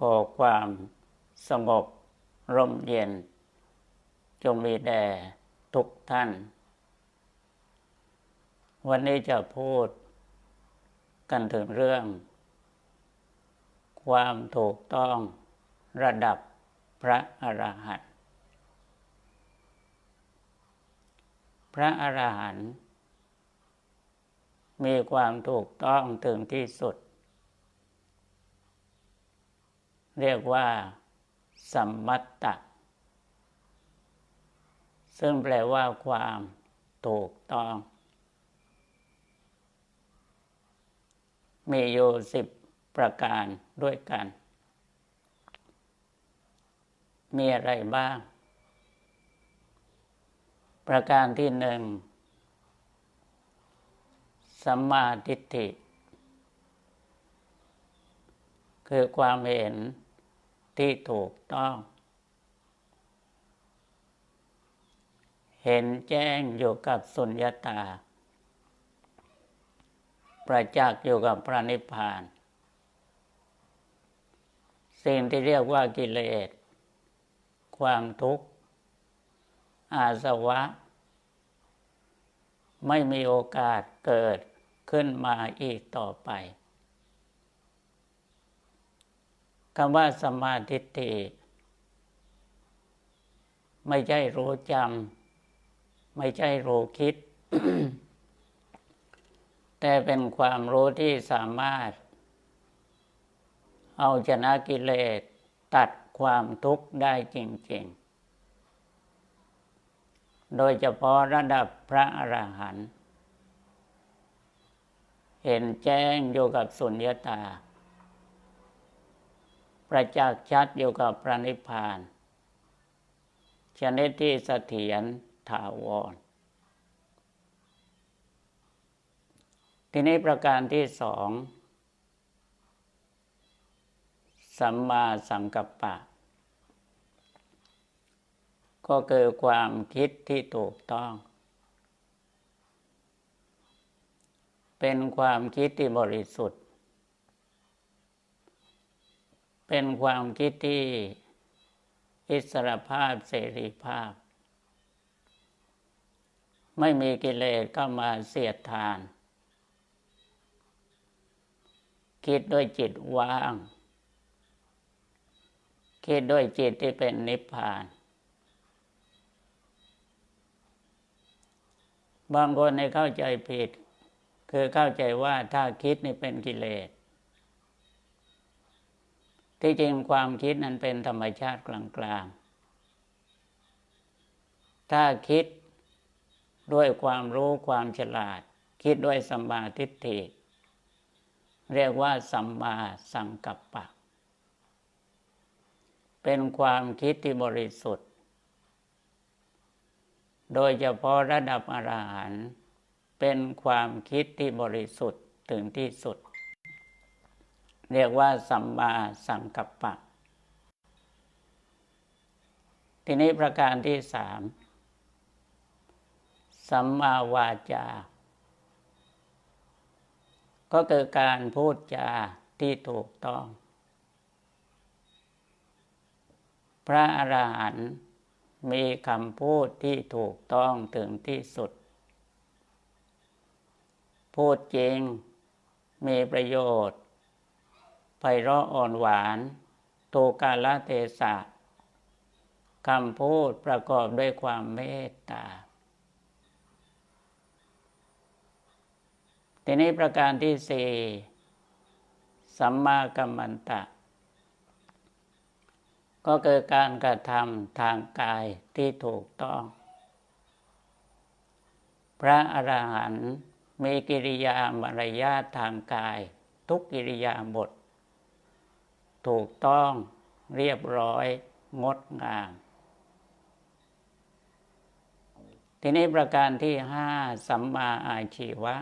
ก่อความสงบร่มเย็น จงมีแด่ทุกท่าน วันนี้จะพูดกันถึงเรื่อง ความถูกต้องระดับพระอรหันต์พระอรหันต์มีความถูกต้องถึงที่สุด เรียกว่า สัมมัตตะ ซึ่งแปลว่าความถูกต้อง มีอยู่สิบประการด้วยกัน มีอะไรบ้าง ประการที่หนึ่งสัมมาทิฏฐิ คือความเห็น ที่ถูกต้อง เห็นแจ้งอยู่กับสุญญตา ประจักษ์อยู่กับพระนิพพาน สิ่งที่เรียกว่ากิเลส ความทุกข์ อาสวะ ไม่มีโอกาสเกิดขึ้นมาอีกต่อไป คำว่าสมาธิิไม่ใช่รู้จำไม่ใช่รู้คิด แต่เป็นความรู้ที่สามารถ เอาชนะกิเลสตัดความทุกข์ได้จริง ๆ โดยเฉพาะระดับพระอรหันต์เห็นแจ้งอยู่กับสุญญตา ประจักษ์ชัดอยู่กับพระนิพพาน ชนิดที่เสถียรถาวร ทีนี้ประการที่สอง สัมมาสังกัปปะ ก็คือความคิดที่ถูกต้อง เป็นความคิดที่บริสุทธิ เป็นความคิดที่อิสรภาพเสรีภาพ ไม่มีกิเลสก็มาเสียดทาน คิดด้วยจิตว่าง คิดด้วยจิตที่เป็นนิพพาน บางคนในเข้าใจผิด คือเข้าใจว่าถ้าคิดนี่เป็นกิเลส ที่จริงความคิดนั้นเป็นธรรมชาติกลางๆ ถ้าคิดด้วยความรู้ความฉลาด คิดด้วยสัมมาทิฏฐิ เรียกว่าสัมมาสังกัปปะ เป็นความคิดที่บริสุทธิ์ โดยเฉพาะระดับอรหันต์เป็นความคิดที่บริสุทธิ์ถึงที่สุด เรียกว่าสัมมาสังกัปปะ ทีนี้ประการที่สามสัมมาวาจา ก็คือการพูดจาที่ถูกต้อง พระอรหันต์มีคำพูดที่ถูกต้องถึงที่สุด พูดจริงมีประโยชน์ ไพเราะอ่อนหวานถูกกาลเทศะคำพูดประกอบด้วยความเมตตา ทีนี้ประการที่สี่สัมมากัมมันตะ ก็คือการกระทำทางกายที่ถูกต้อง พระอรหันต์มีกิริยามารยาททางกาย ทุกกิริยาบท ถูกต้องเรียบร้อย งดงาม ทีนี้ประการที่ห้าสัมมาอาชีวะ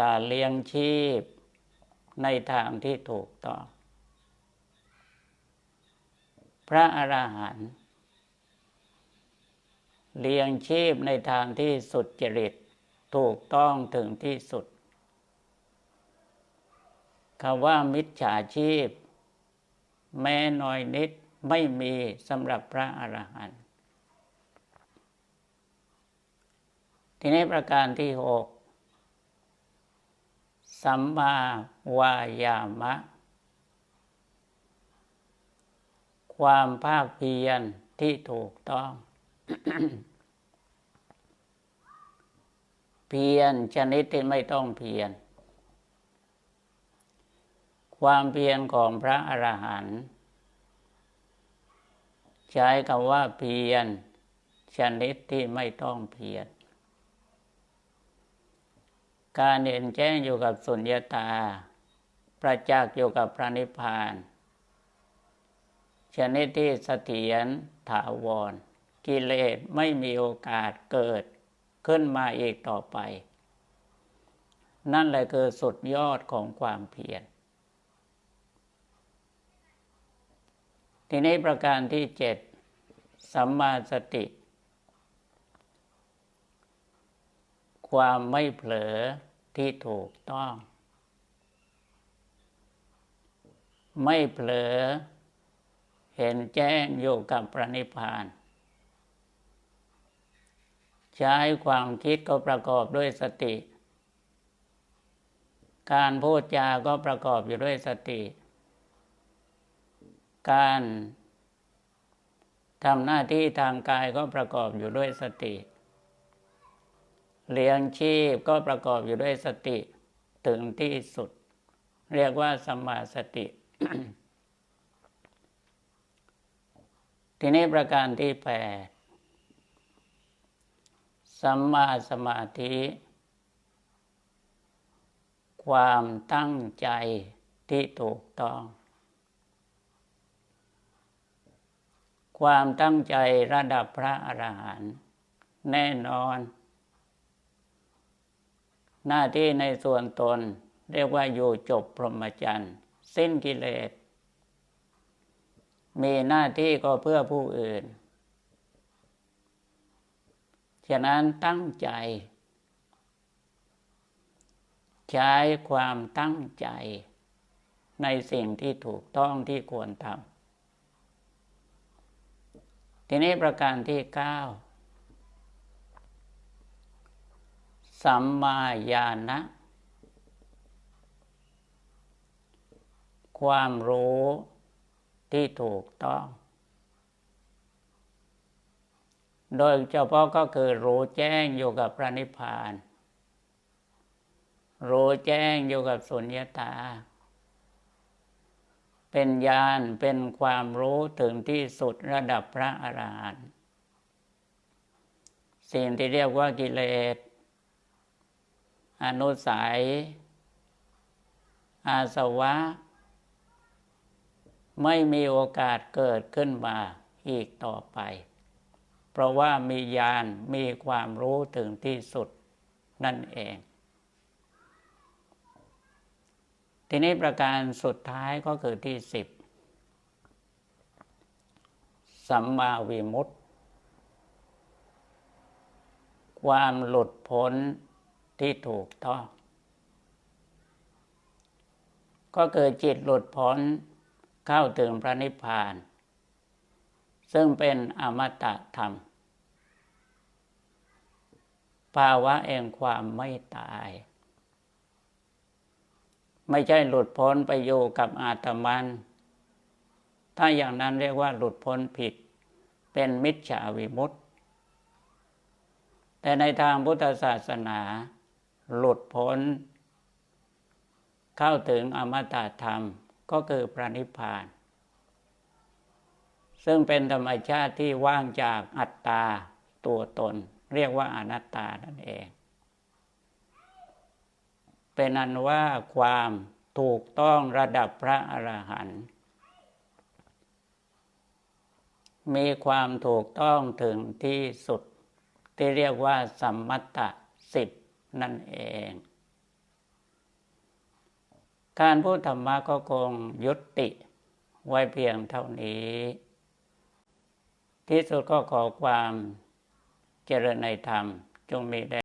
การเลี้ยงชีพในทางที่ถูกต้อง พระอรหันต์เลี้ยงชีพในทางที่สุดจริต ถูกต้องถึงที่สุด คำว่ามิจฉาชีพ แม้น้อยนิดไม่มีสำหรับพระอรหันต์ทีนี้ประการที่หกสัมมาวายามะ ความภาคเพียรที่ถูกต้อง เพียรชนิดที่ไม่ต้องเพียร ความเพียรของพระอรหันต์ใช้คำว่าเพียรชนิดที่ไม่ต้องเพียรการเห็นแจ้งอยู่กับสุญญาตา ประจักษ์อยู่กับพระนิพพานชนิดที่เสถียรถาวร กิเลสไม่มีโอกาสเกิดขึ้นมาอีกต่อไป นั่นแหละคือสุดยอดของความเพียร ทีนี้ประการที่เจ็ดสัมมาสติ ความไม่เผลอที่ถูกต้อง ไม่เผลอ เห็นแจ้งอยู่กับพระนิพพาน ใช้ความคิดก็ประกอบด้วยสติ การพูดจาก็ประกอบอยู่ด้วยสติ การทำหน้าที่ทางกายก็ประกอบอยู่ด้วยสติ เลี้ยงชีพก็ประกอบอยู่ด้วยสติถึงที่สุด เรียกว่าสมมาสติ ทีนี้ประการที่แปดสัมมาสมาธิ ความตั้งใจที่ถูกต้อง ความตั้งใจระดับพระอรหันต์แน่นอน หน้าที่ในส่วนตน เรียกว่าอยู่จบพรหมจรรย์ สิ้นกิเลส มีหน้าที่ก็เพื่อผู้อื่น ฉะนั้นตั้งใจ ใช้ความตั้งใจ ในสิ่งที่ถูกต้องที่ควรทำ ทีนี้ประการที่เก้าสัมมาญาณะความรู้ที่ถูกต้อง โดยเฉพาะก็คือรู้แจ้งอยู่กับพระนิพพาน รู้แจ้งอยู่กับสุญญตา เป็นญาณเป็นความรู้ถึงที่สุดระดับพระอรหันต์สิ่งที่เรียกว่ากิเลส อนุสัย อาสวะ ไม่มีโอกาสเกิดขึ้นมาอีกต่อไป เพราะว่ามีญาณมีความรู้ถึงที่สุดนั่นเอง ทีนี้ประการสุดท้ายก็คือที่สิบสัมมาวิมุตติ ความหลุดพ้นที่ถูกต้อง ก็คือจิตหลุดพ้นเข้าถึงพระนิพพาน ซึ่งเป็นอมตะธรรม ภาวะเองความไม่ตาย ไม่ใช่หลุดพ้นไปอยู่กับอาตมัน ถ้าอย่างนั้นเรียกว่าหลุดพ้นผิด เป็นมิจฉาวิมุตติ แต่ในทางพุทธศาสนา หลุดพ้น เข้าถึงอมตะธรรมก็คือพระนิพพาน ซึ่งเป็นธรรมชาติที่ว่างจากอัตตาตัวตน เรียกว่าอนัตตานั่นเอง เป็นอันว่าความถูกต้องระดับพระอรหันต์มีความถูกต้องถึงที่สุด ที่เรียกว่าสัมมัตตสิบนั่นเอง การพูดธรรมะก็คงยุติไว้เพียงเท่านี้ ที่สุดก็ขอความเจริญในธรรมจงมีแด่